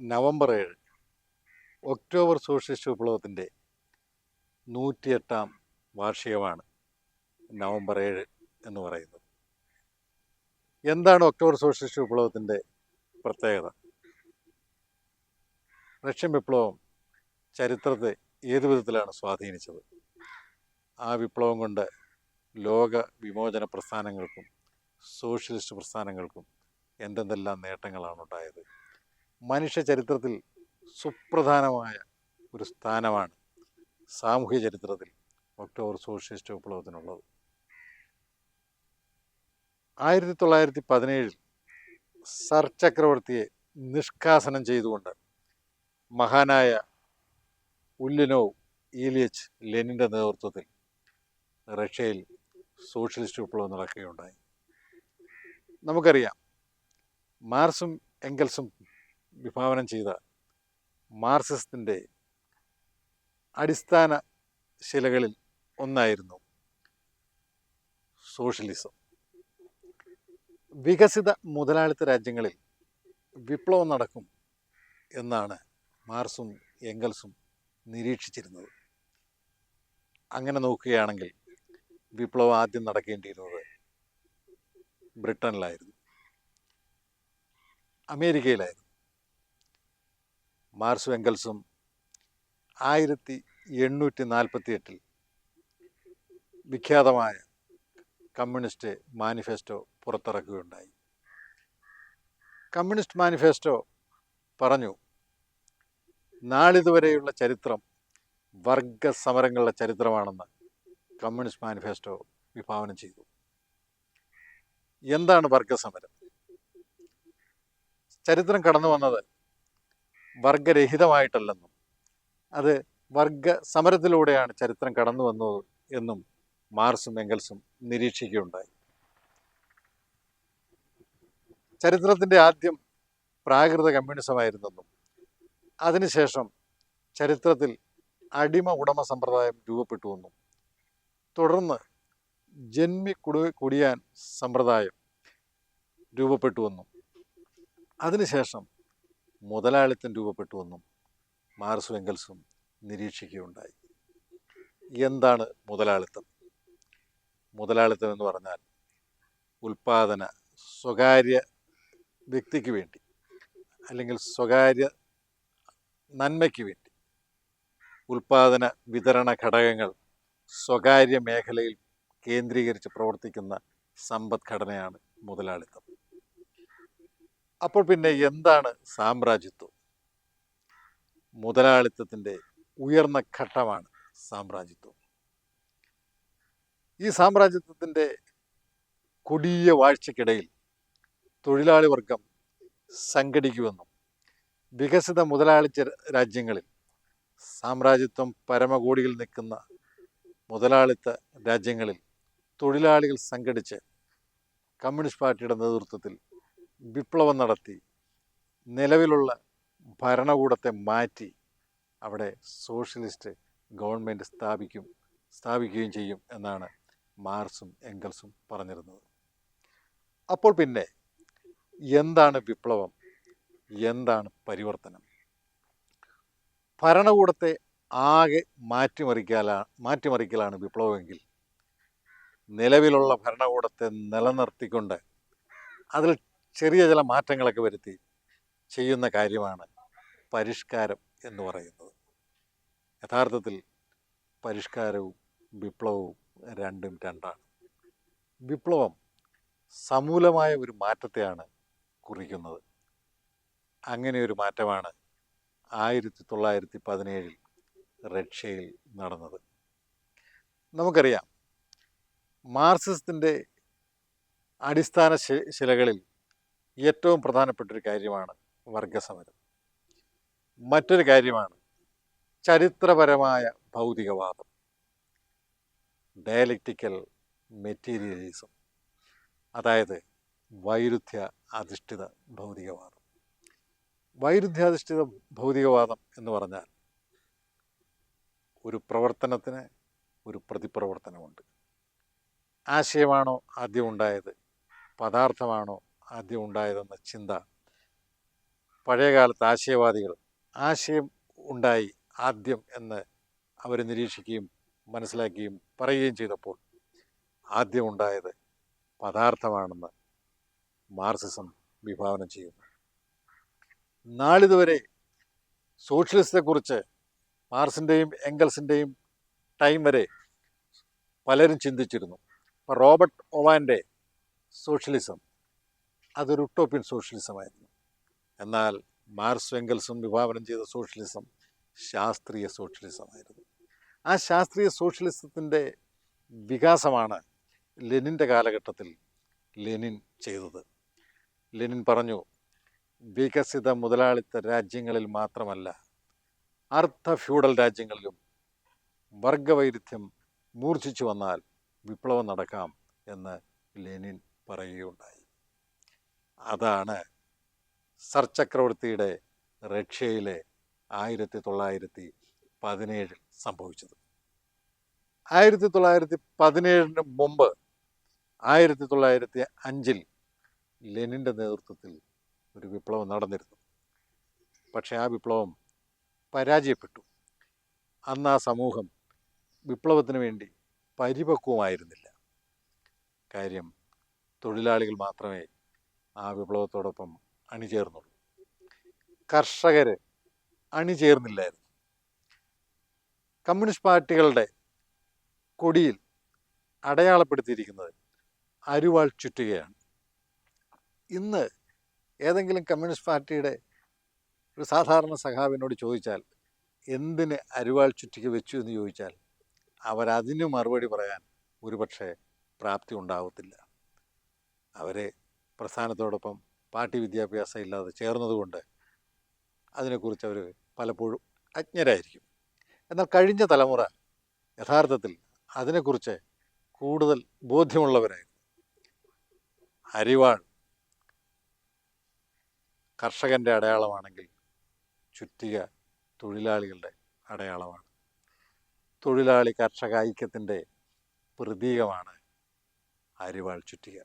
November ഏഴ് October socialist വിപ്ലവത്തിന്റെ നൂറ്റിയെട്ടാം വാർഷികമാണ് November ഏഴ് എന്ന് പറയുന്നത്. എന്താണ് ഒക്ടോബർ സോഷ്യലിസ്റ്റ് വിപ്ലവത്തിന്റെ പ്രത്യേകത? റഷ്യൻ വിപ്ലവം ചരിത്രത്തെ ഏത് വിധത്തിലാണ് സ്വാധീനിച്ചത്? ആ വിപ്ലവം കൊണ്ട് ലോക വിമോചന പ്രസ്ഥാനങ്ങൾക്കും സോഷ്യലിസ്റ്റ് പ്രസ്ഥാനങ്ങൾക്കും എന്തെന്തെല്ലാം നേട്ടങ്ങളാണ് ഉണ്ടായത് മനുഷ്യ ചരിത്രത്തിൽ സുപ്രധാനമായ ഒരു സ്ഥാനമാണ് സാമൂഹ്യ ചരിത്രത്തിൽ ഒക്ടോബർ സോഷ്യലിസ്റ്റ് വിപ്ലവത്തിനുള്ളത്. ആയിരത്തി തൊള്ളായിരത്തി പതിനേഴിൽ സർ ചക്രവർത്തിയെ നിഷ്കാസനം ചെയ്തുകൊണ്ട് മഹാനായ ഉല്ലിനോവ് ഈലിയച്ച് ലെനിന്റെ നേതൃത്വത്തിൽ റഷ്യയിൽ സോഷ്യലിസ്റ്റ് വിപ്ലവം നടക്കുകയുണ്ടായി. നമുക്കറിയാം മാർസും എങ്കൽസും വിഭാവനം ചെയ്ത മാർസിസത്തിന്റെ അടിസ്ഥാന ശിലകളിൽ ഒന്നായിരുന്നു സോഷ്യലിസം. വികസിത മുതലാളിത്ത രാജ്യങ്ങളിൽ വിപ്ലവം നടക്കും എന്നാണ് മാർസും എങ്കൽസും നിരീക്ഷിച്ചിരുന്നത്. അങ്ങനെ നോക്കുകയാണെങ്കിൽ വിപ്ലവം ആദ്യം നടക്കേണ്ടിയിരുന്നത് ബ്രിട്ടനിലായിരുന്നു. അമേരിക്കയിലായിരുന്നു. മാർസും വെങ്കൽസും ആയിരത്തി എണ്ണൂറ്റി നാൽപ്പത്തി എട്ടിൽ വിഖ്യാതമായ കമ്മ്യൂണിസ്റ്റ് മാനിഫെസ്റ്റോ പുറത്തിറക്കുകയുണ്ടായി. കമ്മ്യൂണിസ്റ്റ് മാനിഫെസ്റ്റോ പറഞ്ഞു നാളിതുവരെയുള്ള ചരിത്രം വർഗ സമരങ്ങളുടെ ചരിത്രമാണെന്ന് കമ്മ്യൂണിസ്റ്റ് മാനിഫെസ്റ്റോ വിഭാവനം ചെയ്തു. എന്താണ് വർഗസമരം? ചരിത്രം കടന്നു വന്നത് വർഗരഹിതമായിട്ടല്ലെന്നും അത് വർഗ സമരത്തിലൂടെയാണ് ചരിത്രം കടന്നു വന്നത് എന്നും മാർസും എങ്കൽസും നിരീക്ഷിക്കുകയുണ്ടായി. ചരിത്രത്തിന്റെ ആദ്യം പ്രാകൃത കമ്മ്യൂണിസമായിരുന്നെന്നും അതിനുശേഷം ചരിത്രത്തിൽ അടിമ ഉടമ സമ്പ്രദായം രൂപപ്പെട്ടുവെന്നും തുടർന്ന് ജന്മി കുടു കുടിയാൻ സമ്പ്രദായം രൂപപ്പെട്ടുവെന്നും അതിനുശേഷം മുതലാളിത്തം രൂപപ്പെട്ടുവെന്നും മാർസും എങ്കൽസും നിരീക്ഷിക്കുകയുണ്ടായി. എന്താണ് മുതലാളിത്തം? മുതലാളിത്തം എന്ന് പറഞ്ഞാൽ ഉൽപാദന സ്വകാര്യ വ്യക്തിക്ക് വേണ്ടി അല്ലെങ്കിൽ സ്വകാര്യ നന്മയ്ക്ക് വേണ്ടി. ഉൽപാദന വിതരണ ഘടകങ്ങൾ സ്വകാര്യ മേഖലയിൽ കേന്ദ്രീകരിച്ച് പ്രവർത്തിക്കുന്ന സമ്പദ്ഘടനയാണ് മുതലാളിത്തം. അപ്പോൾ പിന്നെ എന്താണ് സാമ്രാജ്യത്വം? മുതലാളിത്തത്തിന്റെ ഉയർന്ന ഘട്ടമാണ് സാമ്രാജ്യത്വം. ഈ സാമ്രാജ്യത്വത്തിന്റെ കൊടിയ വാഴ്ചക്കിടയിൽ തൊഴിലാളി വർഗം സംഘടിക്കുമെന്നും വികസിത മുതലാളി രാജ്യങ്ങളിൽ സാമ്രാജ്യത്വം പരമകോടിയിൽ നിൽക്കുന്ന മുതലാളിത്ത രാജ്യങ്ങളിൽ തൊഴിലാളികൾ സംഘടിച്ച് കമ്മ്യൂണിസ്റ്റ് പാർട്ടിയുടെ നേതൃത്വത്തിൽ വിപ്ലവം നടത്തി നിലവിലുള്ള ഭരണകൂടത്തെ മാറ്റി അവിടെ സോഷ്യലിസ്റ്റ് ഗവൺമെന്റ് സ്ഥാപിക്കും സ്ഥാപിക്കുകയും ചെയ്യും എന്നാണ് മാർസും എങ്കൽസും പറഞ്ഞിരുന്നത്. അപ്പോൾ പിന്നെ എന്താണ് വിപ്ലവം? എന്താണ് പരിവർത്തനം? ഭരണകൂടത്തെ ആകെ മാറ്റിമറിക്കലാണ് മാറ്റിമറിക്കലാണ് വിപ്ലവമെങ്കിൽ നിലവിലുള്ള ഭരണകൂടത്തെ നിലനിർത്തിക്കൊണ്ട് അതിൽ ചെറിയ ചില മാറ്റങ്ങളൊക്കെ വരുത്തി ചെയ്യുന്ന കാര്യമാണ് പരിഷ്കാരം എന്ന് പറയുന്നത്. യഥാർത്ഥത്തിൽ പരിഷ്കാരവും വിപ്ലവവും രണ്ടും രണ്ടാണ്. വിപ്ലവം സമൂലമായ ഒരു മാറ്റത്തെയാണ് കുറിക്കുന്നത്. അങ്ങനെ ഒരു മാറ്റമാണ് ആയിരത്തി തൊള്ളായിരത്തി പതിനേഴിൽ റഷ്യയിൽ നടന്നത്. നമുക്കറിയാം മാർസിസത്തിന്റെ അടിസ്ഥാന ശിലകളിൽ ഏറ്റവും പ്രധാനപ്പെട്ടൊരു കാര്യമാണ് വർഗസമരം. മറ്റൊരു കാര്യമാണ് ചരിത്രപരമായ ഭൗതികവാദം. ഡയലക്റ്റിക്കൽ മെറ്റീരിയലിസം അതായത് വൈരുദ്ധ്യ അധിഷ്ഠിത ഭൗതികവാദം. വൈരുദ്ധ്യാധിഷ്ഠിത ഭൗതികവാദം എന്ന് പറഞ്ഞാൽ ഒരു പ്രവർത്തനത്തിന് ഒരു പ്രതിപ്രവർത്തനമുണ്ട്. ആശയമാണോ ആദ്യം ഉണ്ടായത്? പദാർത്ഥമാണോ ആദ്യം ഉണ്ടായതെന്ന ചിന്ത. പഴയകാലത്ത് ആശയവാദികൾ ആശയം ഉണ്ടായി ആദ്യം എന്ന് അവർ നിരീക്ഷിക്കുകയും മനസ്സിലാക്കുകയും പറയുകയും ചെയ്തപ്പോൾ ആദ്യം ഉണ്ടായത് പദാർത്ഥമാണെന്ന് മാർസിസം വിഭാവനം ചെയ്യുന്നു. നാളിതുവരെ സോഷ്യലിസത്തെക്കുറിച്ച് മാർസിന്റെയും എംഗൽസിന്റെയും ടൈം വരെ പലരും ചിന്തിച്ചിരുന്നു. ഇപ്പോൾ റോബർട്ട് ഒവാന്റെ സോഷ്യലിസം അതൊരു ഉട്ടോപ്യൻ സോഷ്യലിസമായിരുന്നു എന്നാൽ മാർസ് വെങ്കൽസും വിഭാവനം ചെയ്ത സോഷ്യലിസം ശാസ്ത്രീയ സോഷ്യലിസമായിരുന്നു ആ ശാസ്ത്രീയ സോഷ്യലിസത്തിന്റെ വികാസമാണ് ലെനിന്റെ കാലഘട്ടത്തിൽ ലെനിൻ ചെയ്തത്. ലെനിൻ പറഞ്ഞു വികസിത മുതലാളിത്ത രാജ്യങ്ങളിൽ മാത്രമല്ല അർദ്ധ ഫ്യൂഡൽ രാജ്യങ്ങളിലും വർഗവൈരുദ്ധ്യം മൂർച്ഛിച്ചു വന്നാൽ വിപ്ലവം നടക്കാം എന്ന് ലെനിൻ പറയുകയുണ്ടായി. അതാണ് സർ ചക്രവർത്തിയുടെ റഷ്യയിലെ ആയിരത്തി തൊള്ളായിരത്തി പതിനേഴിൽ സംഭവിച്ചത്. ആയിരത്തി തൊള്ളായിരത്തി പതിനേഴിന് മുമ്പ് ആയിരത്തി തൊള്ളായിരത്തി അഞ്ചിൽ ലെനിന്റെ നേതൃത്വത്തിൽ ഒരു വിപ്ലവം നടന്നിരുന്നു. പക്ഷേ ആ വിപ്ലവം പരാജയപ്പെട്ടു. അന്ന് ആ സമൂഹം വിപ്ലവത്തിന് വേണ്ടി പരിപക്വമായിരുന്നില്ല. കാര്യം തൊഴിലാളികൾ മാത്രമേ ആ വിപ്ലവത്തോടൊപ്പം അണിചേർന്നുള്ളൂ. കർഷകർ അണിചേർന്നില്ലായിരുന്നു. കമ്മ്യൂണിസ്റ്റ് പാർട്ടികളുടെ കൊടിയിൽ അടയാളപ്പെടുത്തിയിരിക്കുന്നത് അരുവാൾ ചുറ്റുകയാണ്. ഇന്ന് ഏതെങ്കിലും കമ്മ്യൂണിസ്റ്റ് പാർട്ടിയുടെ ഒരു സാധാരണ സഖാവിനോട് ചോദിച്ചാൽ എന്തിന് അരുവാൾ ചുറ്റിക്ക് വെച്ചു എന്ന് ചോദിച്ചാൽ അവരതിന് മറുപടി പറയാൻ ഒരുപക്ഷെ പ്രാപ്തി ഉണ്ടാവത്തില്ല. അവരെ പ്രസ്ഥാനത്തോടൊപ്പം പാർട്ടി വിദ്യാഭ്യാസം ഇല്ലാതെ ചേർന്നതുകൊണ്ട് അതിനെക്കുറിച്ച് അവർ പലപ്പോഴും അജ്ഞരായിരിക്കും. എന്നാൽ കഴിഞ്ഞ തലമുറ യഥാർത്ഥത്തിൽ അതിനെക്കുറിച്ച് കൂടുതൽ ബോധ്യമുള്ളവരായിരുന്നു. അരിവാൾ കർഷകന്റെ അടയാളമാണെങ്കിൽ ചുറ്റിക തൊഴിലാളികളുടെ അടയാളമാണ്. തൊഴിലാളി കർഷക ഐക്യത്തിന്റെ പ്രതീകമാണ് അരിവാൾ ചുറ്റിക.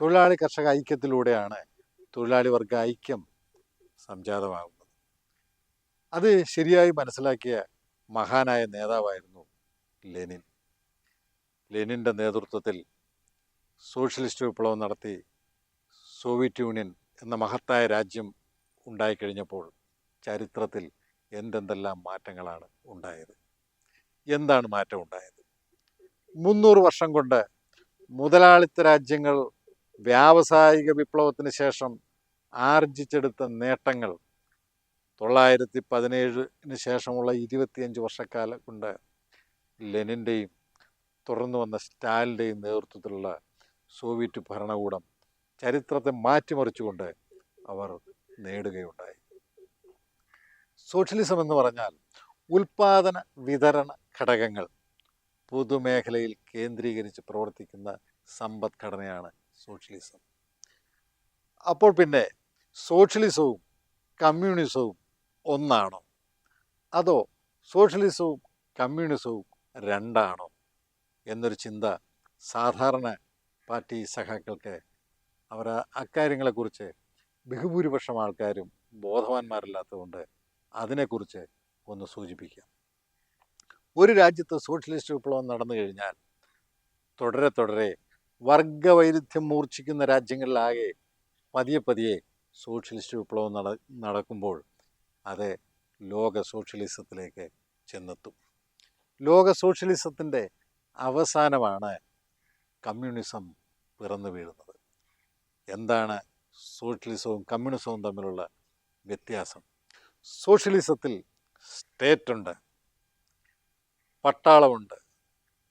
തൊഴിലാളി കർഷക ഐക്യത്തിലൂടെയാണ് തൊഴിലാളി വർഗ ഐക്യം സംജാതമാകുന്നത്. അത് ശരിയായി മനസ്സിലാക്കിയ മഹാനായ നേതാവായിരുന്നു ലെനിൻ. ലെനിന്റെ നേതൃത്വത്തിൽ സോഷ്യലിസ്റ്റ് വിപ്ലവം നടത്തി സോവിയറ്റ് യൂണിയൻ എന്ന മഹത്തായ രാജ്യം ഉണ്ടായിക്കഴിഞ്ഞപ്പോൾ ചരിത്രത്തിൽ എന്തെന്തെല്ലാം മാറ്റങ്ങളാണ് ഉണ്ടായത്? എന്താണ് മാറ്റം ഉണ്ടായത് മുന്നൂറ് വർഷം കൊണ്ട് മുതലാളിത്ത രാജ്യങ്ങൾ വ്യാവസായിക വിപ്ലവത്തിന് ശേഷം ആർജിച്ചെടുത്ത നേട്ടങ്ങൾ തൊള്ളായിരത്തി പതിനേഴിന് ശേഷമുള്ള ഇരുപത്തിയഞ്ച് വർഷക്കാലം കൊണ്ട് ലെനിന്റെയും തുറന്നു വന്ന സ്റ്റാലിന്റെയും നേതൃത്വത്തിലുള്ള സോവിയറ്റ് ഭരണകൂടം ചരിത്രത്തെ മാറ്റിമറിച്ചുകൊണ്ട് അവർ നേടുകയുണ്ടായി. സോഷ്യലിസം എന്ന് പറഞ്ഞാൽ ഉൽപാദന വിതരണ ഘടകങ്ങൾ പൊതുമേഖലയിൽ കേന്ദ്രീകരിച്ച് പ്രവർത്തിക്കുന്ന സമ്പദ്ഘടനയാണ് സോഷ്യലിസം. അപ്പോൾ പിന്നെ സോഷ്യലിസവും കമ്മ്യൂണിസവും ഒന്നാണോ? അതോ സോഷ്യലിസവും കമ്മ്യൂണിസവും രണ്ടാണോ? എന്നൊരു ചിന്ത സാധാരണ പാർട്ടി സഖാക്കൾക്ക് അവർ അക്കാര്യങ്ങളെക്കുറിച്ച് ബഹുഭൂരിപക്ഷം ആൾക്കാരും ബോധവാന്മാരല്ലാത്തതുകൊണ്ട് അതിനെക്കുറിച്ച് ഒന്ന് സൂചിപ്പിക്കാം. ഒരു രാജ്യത്ത് സോഷ്യലിസ്റ്റ് വിപ്ലവം നടന്നു കഴിഞ്ഞാൽ തുടരെ തുടരെ വർഗവൈരുദ്ധ്യം മൂർച്ഛിക്കുന്ന രാജ്യങ്ങളിലാകെ പതിയെ പതിയെ സോഷ്യലിസ്റ്റ് വിപ്ലവം നട നടക്കുമ്പോൾ അത് ലോക സോഷ്യലിസത്തിലേക്ക് ചെന്നെത്തും. ലോക സോഷ്യലിസത്തിന്റെ അവസാനമാണ് കമ്മ്യൂണിസം പിറന്നു വീഴുന്നത്. എന്താണ് സോഷ്യലിസവും കമ്മ്യൂണിസവും തമ്മിലുള്ള വ്യത്യാസം? സോഷ്യലിസത്തിൽ സ്റ്റേറ്റുണ്ട് പട്ടാളമുണ്ട്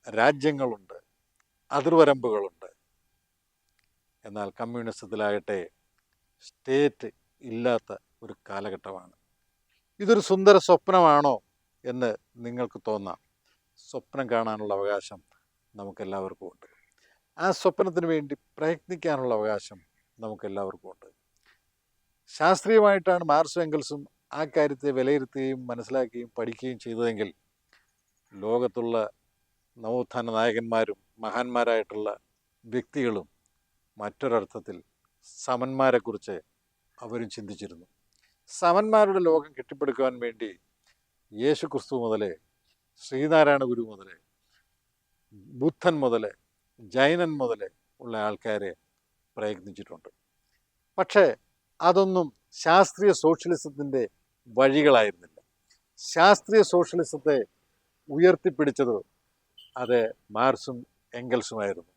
രാജ്യങ്ങളുണ്ട്. അതിർവരമ്പുകളുണ്ട്. എന്നാൽ കമ്മ്യൂണിസത്തിലാകട്ടെ സ്റ്റേറ്റ് ഇല്ലാത്ത ഒരു കാലഘട്ടമാണ്. ഇതൊരു സുന്ദര സ്വപ്നമാണോ എന്ന് നിങ്ങൾക്ക് തോന്നാം. സ്വപ്നം കാണാനുള്ള അവകാശം നമുക്കെല്ലാവർക്കും ഉണ്ട്. ആ സ്വപ്നത്തിന് വേണ്ടി പ്രയത്നിക്കാനുള്ള അവകാശം നമുക്കെല്ലാവർക്കും ഉണ്ട് ശാസ്ത്രീയമായിട്ടാണ് മാർസ് എംഗൽസും ആ കാര്യത്തെ വിലയിരുത്തുകയും മനസ്സിലാക്കുകയും പഠിക്കുകയും ചെയ്തതെങ്കിൽ ലോകത്തുള്ള നവോത്ഥാന നായകന്മാരും മഹാന്മാരായിട്ടുള്ള വ്യക്തികളും മറ്റൊരർത്ഥത്തിൽ സമന്മാരെക്കുറിച്ച് അവരും ചിന്തിച്ചിരുന്നു. സമന്മാരുടെ ലോകം കെട്ടിപ്പടുക്കുവാൻ വേണ്ടി യേശു ക്രിസ്തു മുതൽ ശ്രീനാരായണ ഗുരു മുതൽ ബുദ്ധൻ മുതൽ ജൈനൻ മുതൽ ഉള്ള ആൾക്കാരെ പ്രയത്നിച്ചിട്ടുണ്ട്. പക്ഷേ അതൊന്നും ശാസ്ത്രീയ സോഷ്യലിസത്തിന്റെ വഴികളായിരുന്നില്ല. ശാസ്ത്രീയ സോഷ്യലിസത്തെ ഉയർത്തിപ്പിടിച്ചത് അത് മാർസും എങ്കൽസുമായിരുന്നു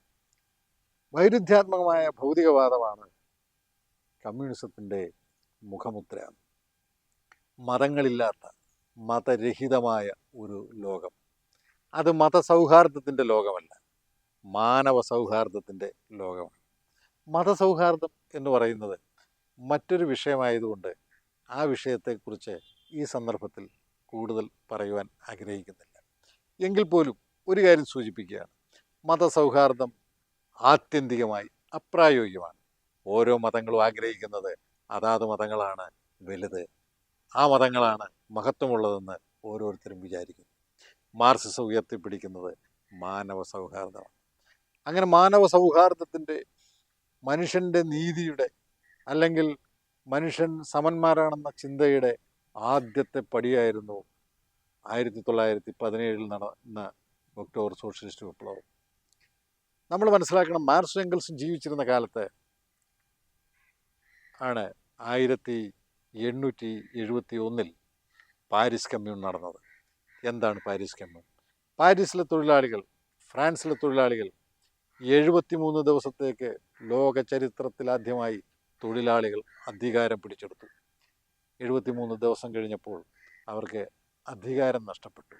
വൈരുദ്ധ്യാത്മകമായ ഭൗതികവാദമാണ് കമ്മ്യൂണിസത്തിന്റെ മുഖമുദ്ര മതങ്ങളില്ലാത്ത മതരഹിതമായ ഒരു ലോകം. അത് മതസൗഹാർദ്ദത്തിന്റെ ലോകമല്ല മാനവ സൗഹാർദ്ദത്തിന്റെ ലോകമാണ്. മതസൗഹാർദ്ദം എന്ന് പറയുന്നത് മറ്റൊരു വിഷയമായതുകൊണ്ട് ആ വിഷയത്തെക്കുറിച്ച് ഈ സന്ദർഭത്തിൽ കൂടുതൽ പറയുവാൻ ആഗ്രഹിക്കുന്നില്ല. എങ്കിൽ പോലും ഒരു കാര്യം സൂചിപ്പിക്കുകയാണ്. മതസൗഹാർദ്ദം ആത്യന്തികമായി അപ്രായോഗികമാണ്. ഓരോ മതങ്ങളും ആഗ്രഹിക്കുന്നത് അതാത് മതങ്ങളാണ് വലുത്. ആ മതങ്ങളാണ് മഹത്വമുള്ളതെന്ന് ഓരോരുത്തരും വിചാരിക്കുന്നു. മാർസിസം ഉയർത്തിപ്പിടിക്കുന്നത് മാനവ സൗഹാർദ്ദമാണ് അങ്ങനെ മാനവ സൗഹാർദ്ദത്തിന്റെ മനുഷ്യന്റെ നീതിയുടെ അല്ലെങ്കിൽ മനുഷ്യൻ സമന്മാരാണെന്ന ചിന്തയുടെ ആദ്യത്തെ പടിയായിരുന്നു ആയിരത്തി തൊള്ളായിരത്തി പതിനേഴിൽ നടന്ന ഒക്ടോബർ സോഷ്യലിസ്റ്റ് വിപ്ലവം. നമ്മൾ മനസ്സിലാക്കണം മാർസ് എംഗൽസും ജീവിച്ചിരുന്ന കാലത്ത് ആണ് ആയിരത്തി എണ്ണൂറ്റി എഴുപത്തി ഒന്നിൽ പാരീസ് കമ്മ്യൂൺ നടന്നത്. എന്താണ് പാരീസ് കമ്മ്യൂൺ? പാരീസിലെ തൊഴിലാളികൾ ഫ്രാൻസിലെ തൊഴിലാളികൾ എഴുപത്തിമൂന്ന് ദിവസത്തേക്ക് ലോക ചരിത്രത്തിലാദ്യമായി തൊഴിലാളികൾ അധികാരം പിടിച്ചെടുത്തു. എഴുപത്തിമൂന്ന് ദിവസം കഴിഞ്ഞപ്പോൾ അവർക്ക് അധികാരം നഷ്ടപ്പെട്ടു.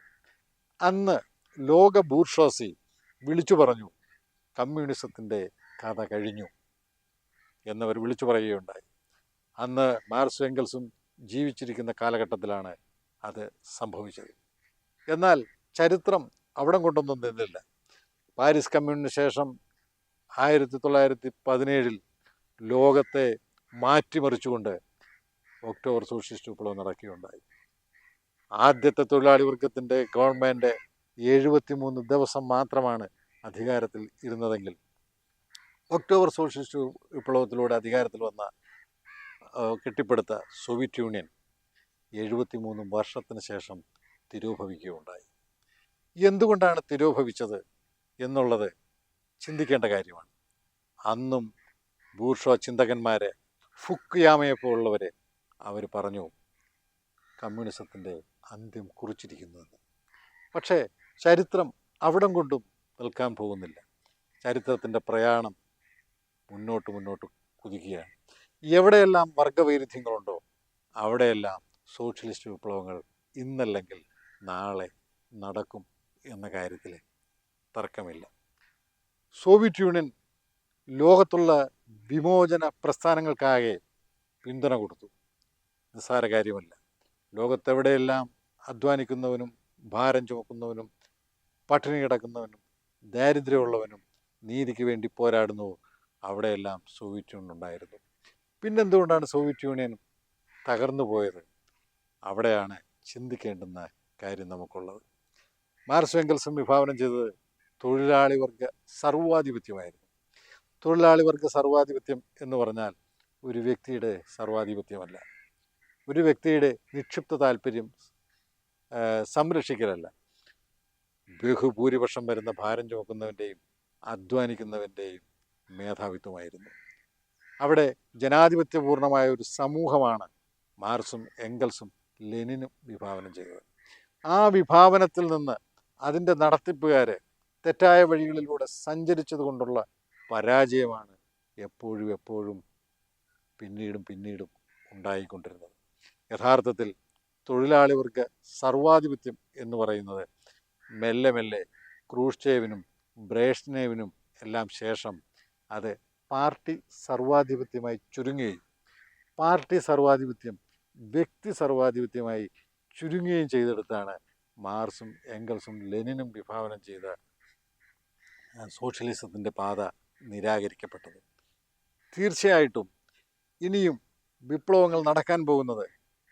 അന്ന് ലോക ബൂർഷോസി വിളിച്ചു പറഞ്ഞു കമ്മ്യൂണിസത്തിന്റെ കഥ കഴിഞ്ഞു എന്നവർ വിളിച്ചു പറയുകയുണ്ടായി. അന്ന് മാർസ് എംഗൽസും ജീവിച്ചിരിക്കുന്ന കാലഘട്ടത്തിലാണ് അത് സംഭവിച്ചത്. എന്നാൽ ചരിത്രം അവിടം കൊണ്ടൊന്നും നിന്നില്ല. പാരീസ് കമ്മ്യൂണിന് ശേഷം ആയിരത്തി തൊള്ളായിരത്തി പതിനേഴിൽ ലോകത്തെ മാറ്റിമറിച്ചുകൊണ്ട് ഒക്ടോബർ സോഷ്യലിസ്റ്റ് വിപ്ലവം നടക്കുകയുണ്ടായി. ആദ്യത്തെ തൊഴിലാളി വർഗത്തിന്റെ ഗവൺമെന്റ് എഴുപത്തിമൂന്ന് ദിവസം മാത്രമാണ് അധികാരത്തിൽ ഇരുന്നതെങ്കിൽ ഒക്ടോബർ സോഷ്യലിസ്റ്റ് വിപ്ലവത്തിലൂടെ അധികാരത്തിൽ വന്ന കെട്ടിപ്പടുത്ത സോവിയറ്റ് യൂണിയൻ എഴുപത്തിമൂന്ന് വർഷത്തിന് ശേഷം തിരോഭവിക്കുകയുണ്ടായി. എന്തുകൊണ്ടാണ് തിരോഭവിച്ചത് എന്നുള്ളത് ചിന്തിക്കേണ്ട കാര്യമാണ്. അന്നും ബൂർഷോ ചിന്തകന്മാരെ ഫുക്കുയാമയെ പോലുള്ളവരെ അവർ പറഞ്ഞു കമ്മ്യൂണിസത്തിന്റെ അന്ത്യം കുറിച്ചിരിക്കുന്നുവെന്ന് പക്ഷേ ചരിത്രം അവിടം കൊണ്ടും നിൽക്കാൻ പോകുന്നില്ല. ചരിത്രത്തിന്റെ പ്രയാണം മുന്നോട്ട് മുന്നോട്ട് കുതിക്കുകയാണ്. എവിടെയെല്ലാം വർഗവൈരുദ്ധ്യങ്ങളുണ്ടോ അവിടെയെല്ലാം സോഷ്യലിസ്റ്റ് വിപ്ലവങ്ങൾ ഇന്നല്ലെങ്കിൽ നാളെ നടക്കും എന്ന കാര്യത്തിൽ തർക്കമില്ല. സോവിയറ്റ് യൂണിയൻ ലോകത്തുള്ള വിമോചന പ്രസ്ഥാനങ്ങൾക്കാകെ പിന്തുണ കൊടുത്തു. നിസ്സാര കാര്യമല്ല. ലോകത്തെവിടെയെല്ലാം അധ്വാനിക്കുന്നവനും ഭാരം ചുമക്കുന്നവനും പട്ടിണി കിടക്കുന്നവനും ദാരിദ്ര്യമുള്ളവനും നീതിക്ക് വേണ്ടി പോരാടുന്നു. അവിടെയെല്ലാം സോവിയറ്റ് യൂണിയൻ ഉണ്ടായിരുന്നു. പിന്നെന്തുകൊണ്ടാണ് സോവിയറ്റ് യൂണിയൻ തകർന്നു പോയത്? അവിടെയാണ് ചിന്തിക്കേണ്ടുന്ന കാര്യം നമുക്കുള്ളത്. മാർസ് വെങ്കൽസും വിഭാവനം ചെയ്തത് തൊഴിലാളി വർഗ സർവാധിപത്യമായിരുന്നു. തൊഴിലാളി വർഗ സർവാധിപത്യം എന്ന് പറഞ്ഞാൽ ഒരു വ്യക്തിയുടെ സർവാധിപത്യമല്ല. ഒരു വ്യക്തിയുടെ നിക്ഷിപ്ത താല്പര്യം സംരക്ഷിക്കലല്ല. ബഹുഭൂരിപക്ഷം വരുന്ന ഭാരം ചുമക്കുന്നവന്റെയും അധ്വാനിക്കുന്നവന്റെയും മേധാവിത്വമായിരുന്നു. അവിടെ ജനാധിപത്യപൂർണമായ ഒരു സമൂഹമാണ് മാർസും എങ്കൽസും ലെനിനും വിഭാവനം ചെയ്തത്. ആ വിഭാവനത്തിൽ നിന്ന് അതിന്റെ നടത്തിപ്പുകാർ തെറ്റായ വഴികളിലൂടെ സഞ്ചരിച്ചത് കൊണ്ടുള്ള പരാജയമാണ് എപ്പോഴും എപ്പോഴും പിന്നീടും പിന്നീടും ഉണ്ടായിക്കൊണ്ടിരുന്നത്. യഥാർത്ഥത്തിൽ തൊഴിലാളി വർഗ സർവാധിപത്യം എന്ന് പറയുന്നത് മെല്ലെ മെല്ലെ ക്രൂഷ്ചേവിനും ബ്രേഷ്നേവിനും എല്ലാം ശേഷം അത് പാർട്ടി സർവാധിപത്യമായി ചുരുങ്ങുകയും പാർട്ടി സർവാധിപത്യം വ്യക്തി സർവാധിപത്യമായി ചുരുങ്ങുകയും ചെയ്തെടുത്താണ് മാർസും എംഗൽസും ലെനിനും വിഭാവനം ചെയ്ത സോഷ്യലിസത്തിന്റെ പാത നിരാകരിക്കപ്പെട്ടത്. തീർച്ചയായിട്ടും ഇനിയും വിപ്ലവങ്ങൾ നടക്കാൻ പോകുന്നത്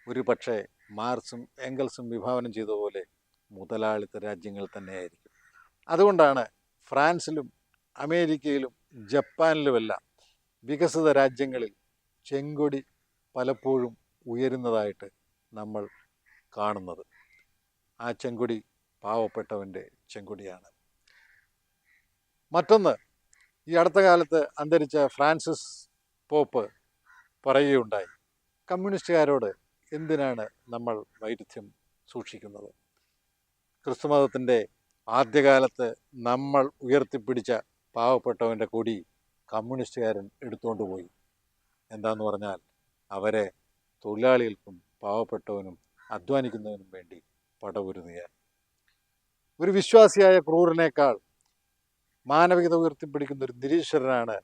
ഒരു പക്ഷേ മാർസും എംഗൽസും വിഭാവനം ചെയ്ത പോലെ മുതലാളിത്ത രാജ്യങ്ങൾ തന്നെയായിരിക്കും. അതുകൊണ്ടാണ് ഫ്രാൻസിലും അമേരിക്കയിലും ജപ്പാനിലുമെല്ലാം വികസിത രാജ്യങ്ങളിൽ ചെങ്കൊടി പലപ്പോഴും ഉയരുന്നതായിട്ട് നമ്മൾ കാണുന്നത്. ആ ചെങ്കൊടി പാവപ്പെട്ടവന്റെ ചെങ്കൊടിയാണ്. മറ്റൊന്ന് ഈ അടുത്ത കാലത്ത് അന്തരിച്ച ഫ്രാൻസിസ് പോപ്പ് പറയുകയുണ്ടായി കമ്മ്യൂണിസ്റ്റുകാരോട് എന്തിനാണ് നമ്മൾ വൈരുദ്ധ്യം സൂക്ഷിക്കുന്നത്? ക്രിസ്തുമതത്തിന്റെ ആദ്യകാലത്ത് നമ്മൾ ഉയർത്തിപ്പിടിച്ച പാവപ്പെട്ടവന്റെ കൊടി കമ്മ്യൂണിസ്റ്റുകാരൻ എടുത്തുകൊണ്ട് പോയി. എന്താന്ന് പറഞ്ഞാൽ അവരെ തൊഴിലാളികൾക്കും പാവപ്പെട്ടവനും അധ്വാനിക്കുന്നതിനും വേണ്ടി പടപൊരുതുകയാണ് ഒരു വിശ്വാസിയായ ക്രൂരനേക്കാൾ മാനവികത ഉയർത്തിപ്പിടിക്കുന്ന ഒരു നിരീശ്വരനാണ്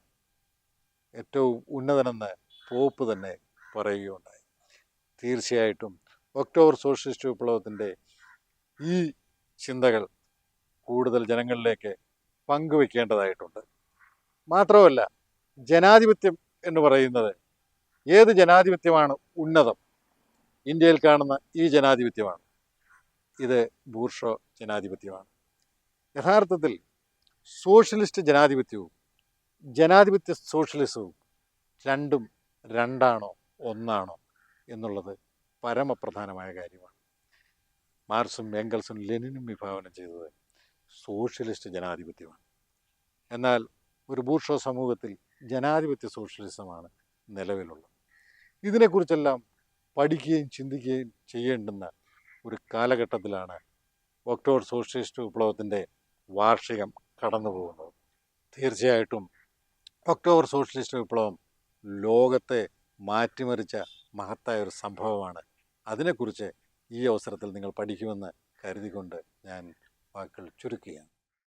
ഏറ്റവും ഉന്നതനെന്ന് പോപ്പ് തന്നെ പറയുകയുണ്ടായി. തീർച്ചയായിട്ടും ഒക്ടോബർ സോഷ്യലിസ്റ്റ് വിപ്ലവത്തിന്റെ ഈ ചിന്തകൾ കൂടുതൽ ജനങ്ങളിലേക്ക് പങ്കുവെക്കേണ്ടതായിട്ടുണ്ട്. മാത്രമല്ല ജനാധിപത്യം എന്ന് പറയുന്നത് ഏത് ജനാധിപത്യമാണ് ഉന്നതം? ഇന്ത്യയിൽ കാണുന്ന ഈ ജനാധിപത്യമാണ്. ഇത് ബൂർഷോ ജനാധിപത്യമാണ്. യഥാർത്ഥത്തിൽ സോഷ്യലിസ്റ്റ് ജനാധിപത്യവും ജനാധിപത്യ സോഷ്യലിസവും രണ്ടും രണ്ടാണോ ഒന്നാണോ എന്നുള്ളത് പരമപ്രധാനമായ കാര്യമാണ്. മാർക്സും എംഗൽസും ലെനിനും വിഭാവനം ചെയ്തത് സോഷ്യലിസ്റ്റ് ജനാധിപത്യമാണ്. എന്നാൽ ഒരു ബൂർഷോ സമൂഹത്തിൽ ജനാധിപത്യ സോഷ്യലിസമാണ് നിലവിലുള്ളത്. ഇതിനെക്കുറിച്ചെല്ലാം പഠിക്കുകയും ചിന്തിക്കുകയും ചെയ്യേണ്ടുന്ന ഒരു കാലഘട്ടത്തിലാണ് ഒക്ടോബർ സോഷ്യലിസ്റ്റ് വിപ്ലവത്തിന്റെ വാർഷികം കടന്നു പോകുന്നത് തീർച്ചയായിട്ടും ഒക്ടോബർ സോഷ്യലിസ്റ്റ് വിപ്ലവം ലോകത്തെ മാറ്റിമറിച്ച മഹത്തായ ഒരു സംഭവമാണ്. അതിനെക്കുറിച്ച് ഈ അവസരത്തിൽ നിങ്ങൾ പഠിക്കുമെന്ന് കരുതിക്കൊണ്ട് ഞാൻ വാക്കുകൾ ചുരുക്കുകയാണ്.